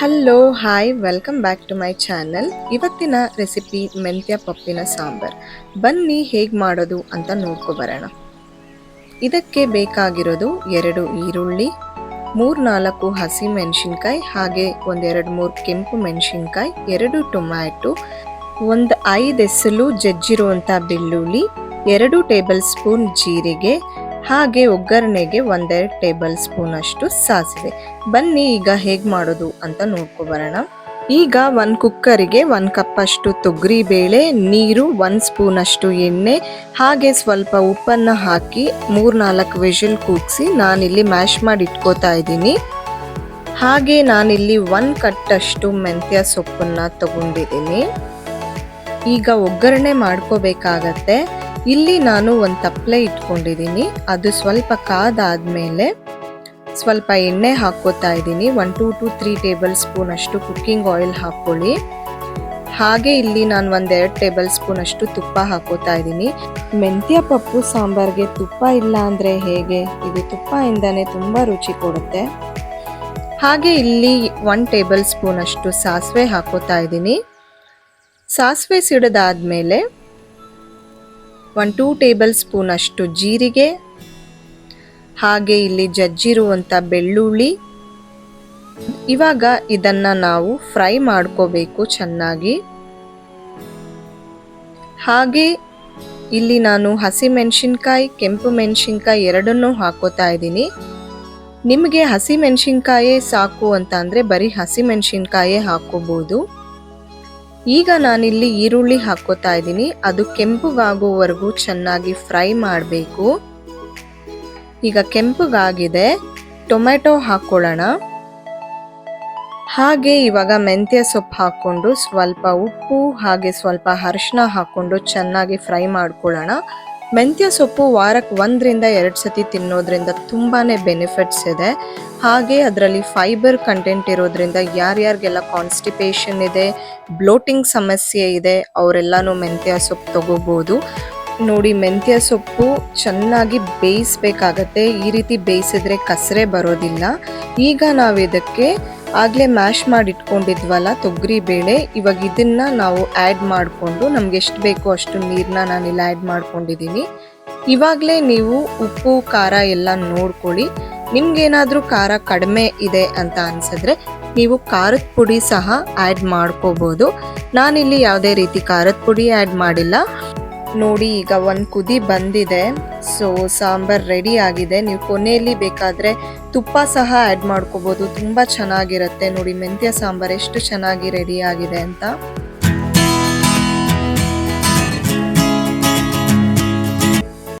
Hello hi welcome back to my channel ಇವತ್ತಿನ recipe ಮೆಂತ್ಯ ಪಪ್ಪಿನ ಸಾಂಬಾರ್. ಬನ್ನಿ ಹೇಗೆ ಮಾಡೋದು ಅಂತ ನೋಡ್ಕೊಬರೋಣ ಇದಕ್ಕೆ ಬೇಕಾಗಿರೋದು ಎರಡು ಈರುಳ್ಳಿ, ಮೂರ್ನಾಲ್ಕು ಹಸಿ ಮೆಣಸಿನ್ಕಾಯಿ ಹಾಗೆ ಒಂದೆರಡು ಮೂರು ಕೆಂಪು ಮೆಣಸಿನ್ಕಾಯಿ, ಎರಡು ಟೊಮ್ಯಾಟೊ, ಒಂದು ಐದು ಎಸಲು ಜಜ್ಜಿರುವಂಥ ಬೆಳ್ಳುಳ್ಳಿ, ಎರಡು ಟೇಬಲ್ ಸ್ಪೂನ್ ಜೀರಿಗೆ ಹಾಗೆ ಒಗ್ಗರಣೆಗೆ ಒಂದೆರಡು ಟೇಬಲ್ ಸ್ಪೂನ್ ಅಷ್ಟು ಸಾಸಿವೆ. ಬನ್ನಿ ಈಗ ಹೇಗೆ ಮಾಡೋದು ಅಂತ ನೋಡ್ಕೊಬರೋಣ ಈಗ ಒಂದು ಕುಕ್ಕರಿಗೆ ಒಂದು ಕಪ್ ಅಷ್ಟು ತೊಗರಿ ಬೇಳೆ, ನೀರು, ಒಂದು ಸ್ಪೂನ್ ಅಷ್ಟು ಎಣ್ಣೆ, ಹಾಗೆ ಸ್ವಲ್ಪ ಉಪ್ಪನ್ನು ಹಾಕಿ ಮೂರ್ನಾಲ್ಕು ವಿಷಲ್ ಕೂಗಿಸಿ ನಾನಿಲ್ಲಿ ಮ್ಯಾಶ್ ಮಾಡಿ ಇಟ್ಕೋತಾ ಇದ್ದೀನಿ. ಹಾಗೆ ನಾನಿಲ್ಲಿ ಒಂದು ಕಟ್ಟಷ್ಟು ಮೆಂತ್ಯ ಸೊಪ್ಪನ್ನು ತಗೊಂಡಿದ್ದೀನಿ. ಈಗ ಒಗ್ಗರಣೆ ಮಾಡ್ಕೋಬೇಕಾಗತ್ತೆ. ಇಲ್ಲಿ ನಾನು ಒಂದು ತಪ್ಪಲೆ ಇಟ್ಕೊಂಡಿದ್ದೀನಿ ಅದು ಸ್ವಲ್ಪ ಕಾದಾದಮೇಲೆ ಸ್ವಲ್ಪ ಎಣ್ಣೆ ಹಾಕ್ಕೋತಾ ಇದ್ದೀನಿ one two two three tablespoon ಅಷ್ಟು ಕುಕ್ಕಿಂಗ್ ಆಯಿಲ್ ಹಾಕ್ಕೊಳ್ಳಿ. ಹಾಗೆ ಇಲ್ಲಿ ನಾನು ಒಂದೆರಡು ಟೇಬಲ್ ಸ್ಪೂನ್ ಅಷ್ಟು ತುಪ್ಪ ಹಾಕೋತಾ ಇದ್ದೀನಿ ಮೆಂತ್ಯ ಪಪ್ಪು ಸಾಂಬಾರ್ಗೆ ತುಪ್ಪ ಇಲ್ಲ ಅಂದರೆ ಹೇಗೆ? ಇದು ತುಪ್ಪ ಇಂದಾನೆ ತುಂಬ ರುಚಿ ಕೊಡುತ್ತೆ. ಹಾಗೆ ಇಲ್ಲಿ ಒನ್ ಟೇಬಲ್ ಸ್ಪೂನಷ್ಟು ಸಾಸಿವೆ ಹಾಕೋತಾ ಇದ್ದೀನಿ ಸಾಸಿವೆ ಸಿಡಿದಾದ್ಮೇಲೆ ಒನ್ ಟೂ ಟೇಬಲ್ ಸ್ಪೂನಷ್ಟು ಜೀರಿಗೆ, ಹಾಗೆ ಇಲ್ಲಿ ಜಜ್ಜಿರುವಂಥ ಬೆಳ್ಳುಳ್ಳಿ. ಇವಾಗ ಇದನ್ನ ನಾವು ಫ್ರೈ ಮಾಡ್ಕೋಬೇಕು ಚೆನ್ನಾಗಿ. ಹಾಗೆ ಇಲ್ಲಿ ನಾನು ಹಸಿ ಮೆಣಸಿನ್ಕಾಯಿ, ಕೆಂಪು ಮೆಣಸಿನ್ಕಾಯಿ ಎರಡನ್ನೂ ಹಾಕೋತಾ ಇದ್ದೀನಿ. ನಿಮಗೆ ಹಸಿ ಮೆಣಸಿನ್ಕಾಯೇ ಸಾಕು ಅಂತ ಅಂದರೆ ಬರೀ ಹಸಿ ಮೆಣಸಿನ್ಕಾಯೇ ಹಾಕೋಬೋದು. ಈಗ ನಾನಿಲ್ಲಿ ಈರುಳ್ಳಿ ಹಾಕೋತಾ ಇದ್ದೀನಿ. ಅದು ಕೆಂಪುಗಾಗುವವರೆಗೂ ಚೆನ್ನಾಗಿ ಫ್ರೈ ಮಾಡಬೇಕು. ಈಗ ಕೆಂಪುಗಾಗಿದೆ. ಟೊಮೆಟೊ ಹಾಕ್ಕೊಳ್ಳೋಣ. ಹಾಗೆ ಇವಾಗ ಮೆಂತ್ಯ ಸೊಪ್ಪು ಹಾಕ್ಕೊಂಡು ಸ್ವಲ್ಪ ಉಪ್ಪು ಹಾಗೆ ಸ್ವಲ್ಪ ಅರಿಶಿನ ಹಾಕ್ಕೊಂಡು ಚೆನ್ನಾಗಿ ಫ್ರೈ ಮಾಡ್ಕೊಳ್ಳೋಣ. ಮೆಂತ್ಯ ಸೊಪ್ಪು ವಾರಕ್ಕೆ ಒಂದರಿಂದ ಎರಡು ಸತಿ ತಿನ್ನೋದ್ರಿಂದ ತುಂಬಾ ಬೆನಿಫಿಟ್ಸ್ ಇದೆ. ಹಾಗೆ ಅದರಲ್ಲಿ ಫೈಬರ್ ಕಂಟೆಂಟ್ ಇರೋದ್ರಿಂದ ಯಾರ್ಯಾರಿಗೆಲ್ಲ ಕಾನ್ಸ್ಟಿಪೇಷನ್ ಇದೆ ಬ್ಲೋಟಿಂಗ್ ಸಮಸ್ಯೆ ಇದೆ, ಅವರೆಲ್ಲನೂ ಮೆಂತ್ಯ ಸೊಪ್ಪು ತಗೋಬೋದು. ನೋಡಿ, ಮೆಂತ್ಯ ಸೊಪ್ಪು ಚೆನ್ನಾಗಿ ಬೇಯಿಸ್ಬೇಕಾಗತ್ತೆ. ಈ ರೀತಿ ಬೇಯಿಸಿದ್ರೆ ಕಸರೆ ಬರೋದಿಲ್ಲ. ಈಗ ನಾವು ಇದಕ್ಕೆ ಆಗಲೇ ಮ್ಯಾಶ್ ಮಾಡಿ ಇಟ್ಕೊಂಡಿದ್ವಲ್ಲ ತೊಗರಿ ಬೇಳೆ, ಇವಾಗ ಇದನ್ನ ನಾವು ಆ್ಯಡ್ ಮಾಡಿಕೊಂಡು ನಮ್ಗೆ ಎಷ್ಟು ಬೇಕೋ ಅಷ್ಟು ನೀರನ್ನ ನಾನು ಇಲ್ಲಿ ಆ್ಯಡ್ ಮಾಡ್ಕೊಂಡಿದ್ದೀನಿ ಇವಾಗಲೇ ನೀವು ಉಪ್ಪು, ಖಾರ ಎಲ್ಲ ನೋಡ್ಕೊಳ್ಳಿ. ನಿಮ್ಗೇನಾದರೂ ಖಾರ ಕಡಿಮೆ ಇದೆ ಅಂತ ಅನ್ಸಿದ್ರೆ ನೀವು ಖಾರದ ಪುಡಿ ಸಹ ಆ್ಯಡ್ ಮಾಡ್ಕೋಬೋದು. ನಾನಿಲ್ಲಿ ಯಾವುದೇ ರೀತಿ ಖಾರದ ಪುಡಿ ಆ್ಯಡ್ ಮಾಡಿಲ್ಲ. ನೋಡಿ ಈಗ ಒಂದು ಕುದಿ ಬಂದಿದೆ. ಸೊ ಸಾಂಬಾರ್ ರೆಡಿ ಆಗಿದೆ. ನೀವು ಕೊನೆಯಲ್ಲಿ ಬೇಕಾದರೆ ತುಪ್ಪ ಸಹ ಆ್ಯಡ್ ಮಾಡ್ಕೋಬೋದು. ತುಂಬ ಚೆನ್ನಾಗಿರುತ್ತೆ. ನೋಡಿ, ಮೆಂತ್ಯ ಸಾಂಬಾರ್ ಎಷ್ಟು ಚೆನ್ನಾಗಿ ರೆಡಿ ಆಗಿದೆ ಅಂತ.